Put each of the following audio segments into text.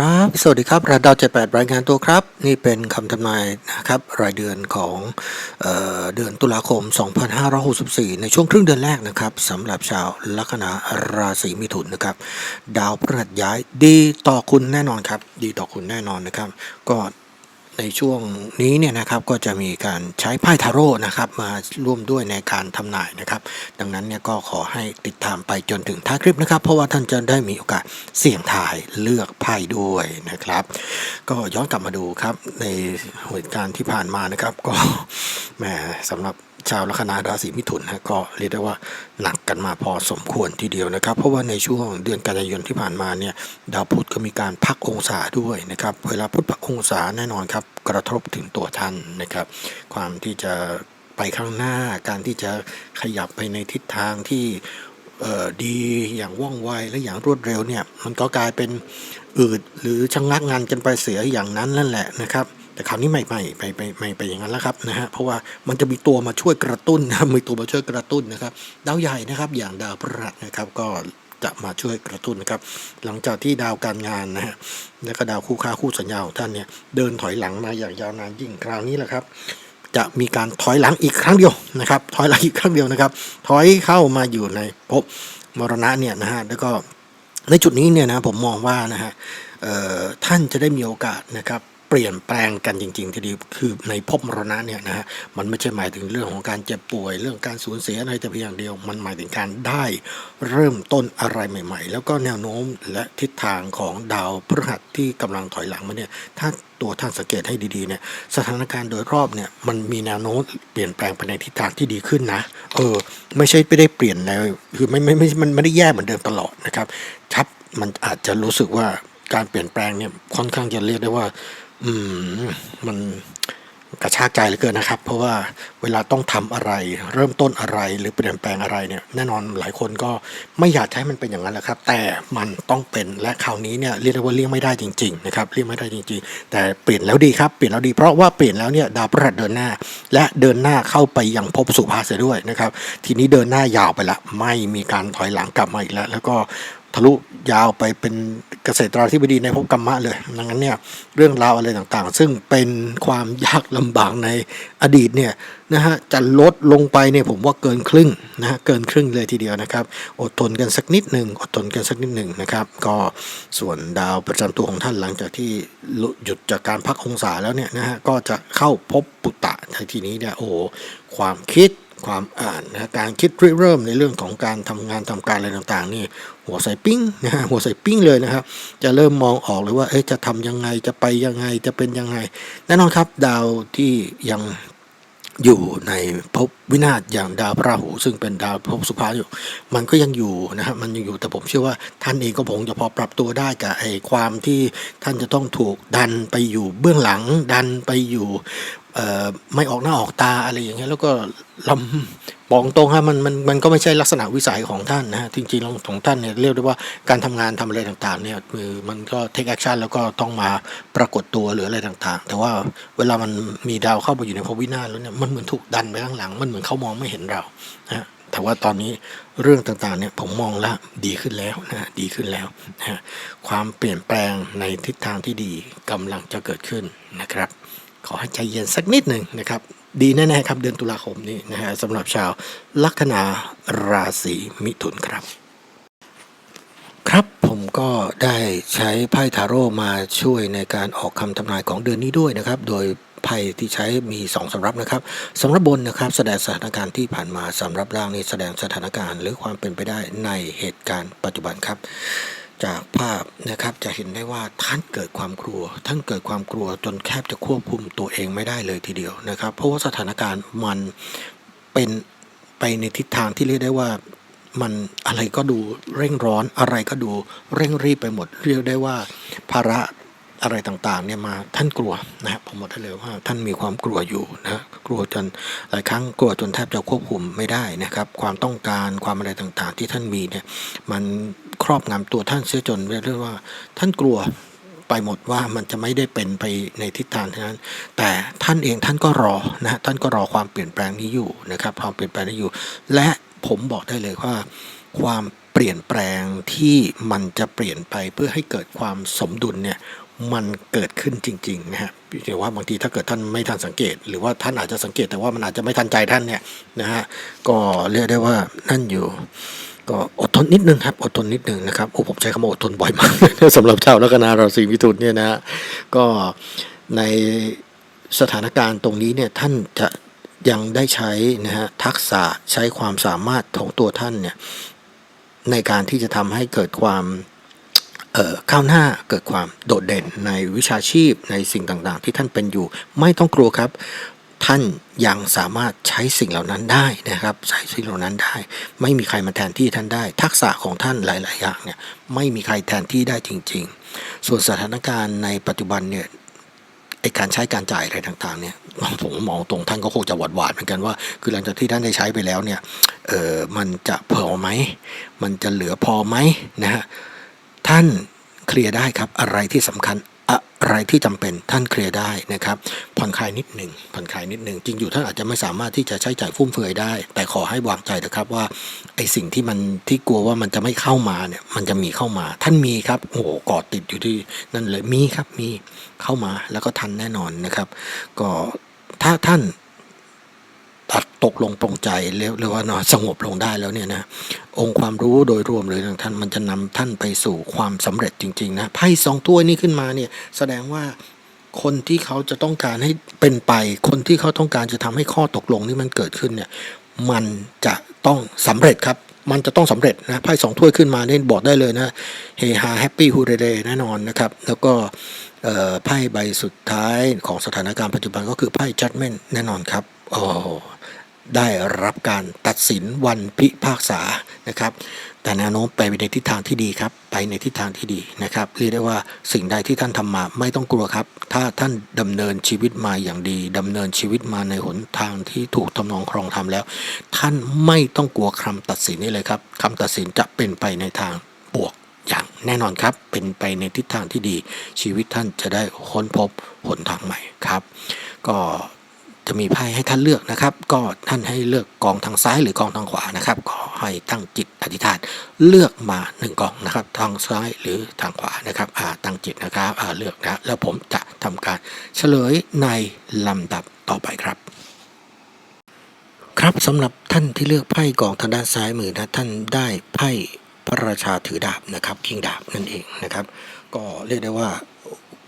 ครับ สวัสดีครับราดาว78รายงานตัวครับ นี่เป็นคำทำนายนะครับรายเดือนของเออเดือนตุลาคม 2564 ในช่วงครึ่งเดือนแรกนะครับสำหรับชาวลัคนาราศีมิถุนนะครับ ดาวพฤหัสย้ายดีต่อคุณแน่นอนครับ ดีต่อคุณแน่นอนนะครับ ก็ ในช่วงนี้เนี่ยนะครับก็จะมีการใช้ไพ่ทาโร่นะครับมาร่วมด้วยในการทำนายนะครับ ดังนั้นเนี่ยก็ขอให้ติดตามไปจนถึงท้ายคลิปนะครับ เพราะว่าท่านจะได้มีโอกาสเสี่ยงทายเลือกไพ่ด้วยนะครับ ก็ย้อนกลับมาดูครับในเหตุการณ์ที่ผ่านมานะครับ ก็แหมสำหรับ ชาวลัคนาราศีมิถุนนะก็เรียกได้ว่าหนักกันมาพอสมควรทีเดียวนะครับ เพราะว่าในช่วงเดือนกันยายนที่ผ่านมาเนี่ยดาวพุธก็มีการพักองศาด้วยนะครับเวลาพุธพักองศาแน่นอนครับกระทบถึงตัวท่านนะครับ ความที่จะไปข้างหน้าการที่จะขยับไปในทิศทางที่ดีอย่างว่องไวและอย่างรวดเร็วเนี่ยมันก็กลายเป็นอืดหรือชะงงักงานกันไปเสียอย่างนั้นนั่นแหละนะครับ แต่คราวนี้ไม่ไม่ไปไปไม่ไปอย่างนั้นแล้วครับนะฮะเพราะว่ามันจะมีตัวมาช่วยกระตุ้นนะมีตัวมาช่วยกระตุ้นนะครับ ดาวใหญ่นะครับอย่างดาวพฤหัสนะครับก็จะมาช่วยกระตุ้นนะครับ หลังจากที่ดาวการงานนะฮะและก็ดาวคู่ค้าคู่สัญญาของท่านเนี่ยเดินถอยหลังมาอย่างยาวนานยิ่งคราวนี้แหละครับจะมีการถอยหลังอีกครั้งเดียวนะครับ ถอยหลังอีกครั้งเดียวนะครับ ถอยเข้ามาอยู่ในภพมรณะเนี่ยนะฮะแล้วก็ในจุดนี้เนี่ยนะผมมองว่านะฮะท่านจะได้มีโอกาสนะครับ ปลี่ยนแปลงกันจริง ๆ ทีเดียวคือในภพมรณะเนี่ยนะฮะมันไม่ใช่หมายถึงเรื่องของการเจ็บป่วย เรื่องการสูญเสียอะไรแต่เพียงอย่างเดียว มันหมายถึงการได้เริ่มต้นอะไรใหม่ ๆ แล้วก็แนวโน้มและทิศทางของดาวพฤหัสที่กำลังถอยหลังมาเนี่ยถ้าตัวท่านสังเกตให้ดีๆเนี่ยสถานการณ์โดยรอบเนี่ยมันมีแนวโน้มเปลี่ยนแปลงไปในทิศทางที่ดีขึ้นนะเออไม่ใช่ไม่ได้เปลี่ยนแล้วคือไม่ไม่ไม่มันไม่ได้แย่เหมือนเดิมตลอดนะครับชับมันอาจจะรู้สึกว่าการเปลี่ยนแปลงเนี่ยค่อนข้างจะเรียกได้ว่า อืมมันกระชากใจเหลือเกินนะครับ เพราะว่าเวลาต้องทำอะไร เริ่มต้นอะไรหรือเปลี่ยนแปลงอะไรเนี่ยแน่นอนหลายคนก็ไม่อยากให้มันเป็นอย่างนั้นแหละครับ แต่มันต้องเป็นและคราวนี้เนี่ยเรียกว่าเลี่ยงไม่ได้จริงๆนะครับเลี่ยงไม่ได้จริง ๆ แต่เปลี่ยนแล้วดีครับเปลี่ยนแล้วดีเพราะว่าเปลี่ยนแล้วเนี่ยดาวพฤหัสเดินหน้า และเดินหน้าเข้าไปยังภพสุภาเสียด้วยนะครับ ทีนี้เดินหน้ายาวไปละ ไม่มีการถอยหลังกลับมาอีกแล้ว แล้วก็ ทะลุยาวไปเป็นเกษตราธิบดีในภพกรรมะเลยดังนั้นเนี่ยเรื่องราวอะไรต่างๆ ซึ่งเป็นความยากลำบากในอดีตเนี่ยนะฮะจะลดลงไปเนี่ยผมว่าเกินครึ่งนะฮะเกินครึ่งเลยทีเดียวนะครับ อดทนกันสักนิดหนึ่งอดทนกันสักนิดหนึ่งนะครับ ก็ส่วนดาวประจำตัวของท่านหลังจากที่หยุดจากการพักองศาแล้วเนี่ยนะฮะก็จะเข้าพบปุตตะในทีนี้เนี่ยโอ้ความคิด ความอ่านนะการคิดริเริ่มในเรื่องของการทำงานทำการอะไรต่างๆ นี่หัวใส่ปิ้งนะฮะหัวใส่ปิ้งเลยนะครับ จะเริ่มมองออกเลยว่าเอ๊ะจะทำยังไงจะไปยังไงจะเป็นยังไงแน่นอนครับดาวที่ยังอยู่ในภพวินาศอย่างดาวพระราหู ซึ่งเป็นดาวภพสุภาอยู่ มันก็ยังอยู่นะฮะมันยังอยู่แต่ผมเชื่อว่าท่านเองก็คงจะพอปรับตัวได้กับไอ้ความที่ท่านจะต้องถูกดันไปอยู่เบื้องหลังดันไปอยู่ ไม่ออกหน้าออกตาอะไรอย่างเงี้ยแล้วก็ลำบอกตรงฮะมันมันมันก็ไม่ใช่ลักษณะวิสัยของท่านนะฮะจริงๆของท่านเนี่ยเรียกได้ว่าการทำงานทำอะไรต่างๆเนี่ยคือมันก็เทคแอคชั่นแล้วก็ต้องมาปรากฏตัวหรืออะไรต่างๆ แต่ว่าเวลามันมีดาวเข้าไปอยู่ในภพวินาศแล้วเนี่ยมันเหมือนถูกดันไปข้างหลัง มันเหมือนเขามองไม่เห็นเรานะฮะแต่ว่าตอนนี้เรื่องต่างๆเนี่ยผมมองแล้วดีขึ้นแล้วนะฮะดีขึ้นแล้วนะฮะความเปลี่ยนแปลงในทิศทางที่ดีกำลังจะเกิดขึ้นนะครับ ขอให้ใจเย็นสักนิดหนึ่งนะครับ ดีแน่ๆครับเดือนตุลาคมนี้นะฮะสำหรับชาวลัคนาราศีมิถุนครับ ครับผมก็ได้ใช้ไพ่ทาโร่มาช่วยในการออกคำทำนายของเดือนนี้ด้วยนะครับ โดยไพ่ที่ใช้มี2สำรับนะครับสำรับบนนะครับ แสดงสถานการณ์ที่ผ่านมาสำรับล่างนี่แสดงสถานการณ์ หรือความเป็นไปได้ในเหตุการณ์ปัจจุบันครับ จากภาพนะครับจะเห็นได้ว่าท่านเกิดความกลัว ท่านเกิดความกลัวจนแทบจะควบคุมตัวเองไม่ได้เลยทีเดียวนะครับ เพราะว่าสถานการณ์มันเป็นไปในทิศทางที่เรียกได้ว่ามันอะไรก็ดูเร่งร้อนอะไรก็ดูเร่งรีบไปหมด เรียกได้ว่าภาระอะไรต่างๆเนี่ยมาท่านกลัวนะครับผมบอกได้เลยว่าท่านมีความกลัวอยู่นะกลัวจนหลายครั้งกลัวจนแทบจะควบคุมไม่ได้นะครับ ความต้องการความอะไรต่างๆ ที่ท่านมีเนี่ยมัน ครอบงำตัวท่านเสียจนเรียกได้ว่า ท่านกลัวไปหมดว่ามันจะไม่ได้เป็นไปในทิศทางนั้น แต่ท่านเองท่านก็รอนะฮะท่านก็รอความเปลี่ยนแปลงนี้อยู่นะครับความเปลี่ยนแปลงนี้อยู่ และผมบอกได้เลยว่า ความเปลี่ยนแปลงที่มันจะเปลี่ยนไปเพื่อให้เกิดความสมดุลเนี่ยมันเกิดขึ้นจริงๆนะฮะเดี๋ยวว่าบางทีถ้าเกิดท่านไม่ทันสังเกต หรือว่าท่านอาจจะสังเกตแต่ว่ามันอาจจะไม่ทันใจท่านเนี่ยนะฮะก็เรียกได้ว่านั่นอยู่ ก็อดทนนิดนึงครับอดทนนิดนึงนะครับโอ้ผมใช้คำว่าอดทนบ่อยมากสำหรับชาวลัคนาราศีมิถุนเนี่ยนะก็ในสถานการณ์ตรงนี้เนี่ยท่านจะยังได้ใช้นะฮะทักษะใช้ความสามารถของตัวท่านเนี่ยในการที่จะทำให้เกิดความเอ่อก้าวหน้าเกิดความโดดเด่นในวิชาชีพในสิ่งต่างๆ ที่ท่านเป็นอยู่ ไม่ต้องกลัวครับ ท่านยังสามารถใช้สิ่งเหล่านั้นได้นะครับใช้สิ่งเหล่านั้นได้ ไม่มีใครมาแทนที่ท่านได้ ทักษะของท่านหลาย ๆ อย่างเนี่ยไม่มีใครแทนที่ได้จริง ๆ ส่วนสถานการณ์ในปัจจุบันเนี่ยไอการใช้การจ่ายอะไรต่างๆเนี่ยผมมองตรงท่านก็คงจะหวาดหวาดเหมือนกันว่า คือหลังจากที่ท่านได้ใช้ไปแล้วเนี่ยเออมันจะพอไหมมันจะเหลือพอไหมนะฮะท่านเคลียร์ได้ครับอะไรที่สำคัญ อะไรที่จำเป็นท่านเคลียร์ได้นะครับ ผ่อนคลายนิดหนึ่งผ่อนคลายนิดหนึ่งจริงอยู่ท่านอาจจะไม่สามารถที่จะใช้จ่ายฟุ่มเฟือยได้ แต่ขอให้วางใจนะครับว่าไอสิ่งที่มันที่กลัวว่ามันจะไม่เข้ามาเนี่ยมันจะมีเข้ามา ท่านมีครับโอ้โหกอดติดอยู่ที่นั่นเลยมีครับมีเข้ามาแล้วก็ทันแน่นอนนะครับ ก็ถ้าท่านตัดตกลงปรงใจเรียกเรียกว่านอนสงบลงได้แล้วเนี่ยนะ องค์ความรู้โดยรวมเลยของท่านมันจะนำท่านไปสู่ความสำเร็จจริงๆนะไพ่สองถ้วยนี้ขึ้นมาเนี่ยแสดงว่าคนที่เขาจะต้องการให้เป็นไป คนที่เขาต้องการจะทำให้ข้อตกลงที่มันเกิดขึ้นเนี่ยมันจะต้องสำเร็จครับ มันจะต้องสำเร็จนะไพ่สองถ้วยขึ้นมาเนี่ยบอกได้เลยนะเฮฮาแฮปปี้ฮูเรเดแน่นอนนะครับ แล้วก็ไพ่ใบสุดท้ายของสถานการณ์ปัจจุบันก็คือไพ่ judgment แน่นอนครับโอ้ ได้รับการตัดสินวันพิพากษานะครับ แต่แนวโน้มไปในทิศทางที่ดีครับ ไปในทิศทางที่ดีนะครับเรียกได้ว่าสิ่งใดที่ท่านทำมาไม่ต้องกลัวครับ ถ้าท่านดำเนินชีวิตมาอย่างดีดำเนินชีวิตมาในหนทางที่ถูกทำนองครองธรรมแล้ว ท่านไม่ต้องกลัวคำตัดสินนี่เลยครับคำตัดสินจะเป็นไปในทางบวกอย่างแน่นอนครับ เป็นไปในทิศทางที่ดี ชีวิตท่านจะได้ค้นพบหนทางใหม่ครับ ก็ จะมีไพ่ให้ท่านเลือกนะครับ ก็ท่านให้เลือกกองทางซ้ายหรือกองทางขวานะครับ ก็ให้ตั้งจิตอธิษฐานเลือกมาหนึ่งกองนะครับทางซ้ายหรือทางขวานะครับอ่าตั้งจิตนะครับอ่าเลือกนะแล้วผมจะทำการเฉลยในลำดับต่อไปครับ ครับสำหรับท่านที่เลือกไพ่กองทางด้านซ้ายมือนะท่านได้ไพ่พระราชาถือดาบนะครับคิงดาบนั่นเองนะครับ ก็เรียกได้ว่า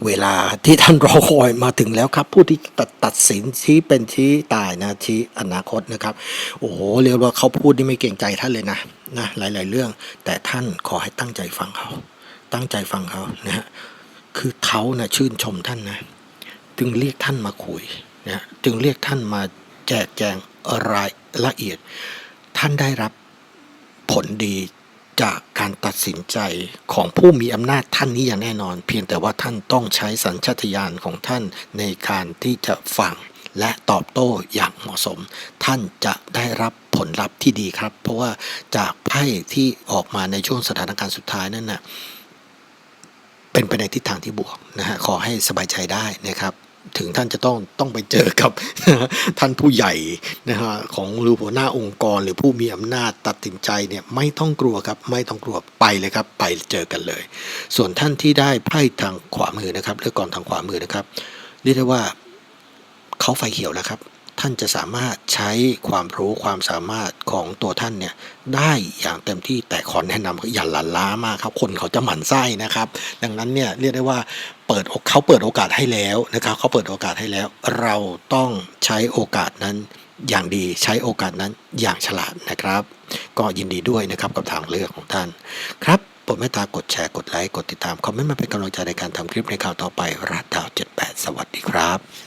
เวลาที่ท่านรอคอยมาถึงแล้วครับ ผู้ที่ตัดตัดสินชี้เป็นชี้ตายนะชี้อนาคตนะครับ โอ้โหเรียกว่าเขาพูดนี่ไม่เก่งใจท่านเลยนะนะหลาย ๆ เรื่อง แต่ท่านขอให้ตั้งใจฟังเขา ตั้งใจฟังเขานะฮะคือเขานะชื่นชมท่านนะ จึงเรียกท่านมาคุยนะจึงเรียกท่านมาแจกแจงรายละเอียด ท่านได้รับผลดี จากการตัดสินใจของผู้มีอำนาจท่านนี้อย่างแน่นอน เพียงแต่ว่าท่านต้องใช้สัญชาตญาณของท่านในการที่จะฟังและตอบโต้อย่างเหมาะสม ท่านจะได้รับผลลัพธ์ที่ดีครับ เพราะว่าจากไพ่ที่ออกมาในช่วงสถานการณ์สุดท้ายนั่นน่ะเป็นไปในทิศทางที่บวกนะฮะขอให้สบายใจได้นะครับ ถึงท่านจะต้องต้องไปเจอกับท่านผู้ใหญ่นะฮะของหรือหัวหน้าองค์กร หรือผู้มีอำนาจตัดสินใจเนี่ยไม่ต้องกลัวครับ ไม่ต้องกลัวไปเลยครับ ไปเจอกันเลย ส่วนท่านที่ได้ไพ่ทางขวามือนะครับเลือกก่อนทางขวามือนะครับเรียกได้ว่าเขาไฟเขียวแล้วครับ ท่านจะสามารถใช้ความรู้ความสามารถของตัวท่านเนี่ยได้อย่างเต็มที่แต่ขอแนะนำคืออย่าหลั่นล้ามากครับ คนเขาจะหมั่นไส้นะครับ ดังนั้นเนี่ยเรียกได้ว่าเปิดเขาเปิดโอกาสให้แล้วนะครับเขาเปิดโอกาสให้แล้ว เราต้องใช้โอกาสนั้นอย่างดีใช้โอกาสนั้นอย่างฉลาดนะครับ ก็ยินดีด้วยนะครับกับทางเลือกของท่านครับโปรดเมตตากดแชร์กดไลค์กดติดตาม คอมเมนต์มาเป็นกำลังใจในการทำคลิปในข่าวต่อไปรัดดาว78 สวัสดีครับ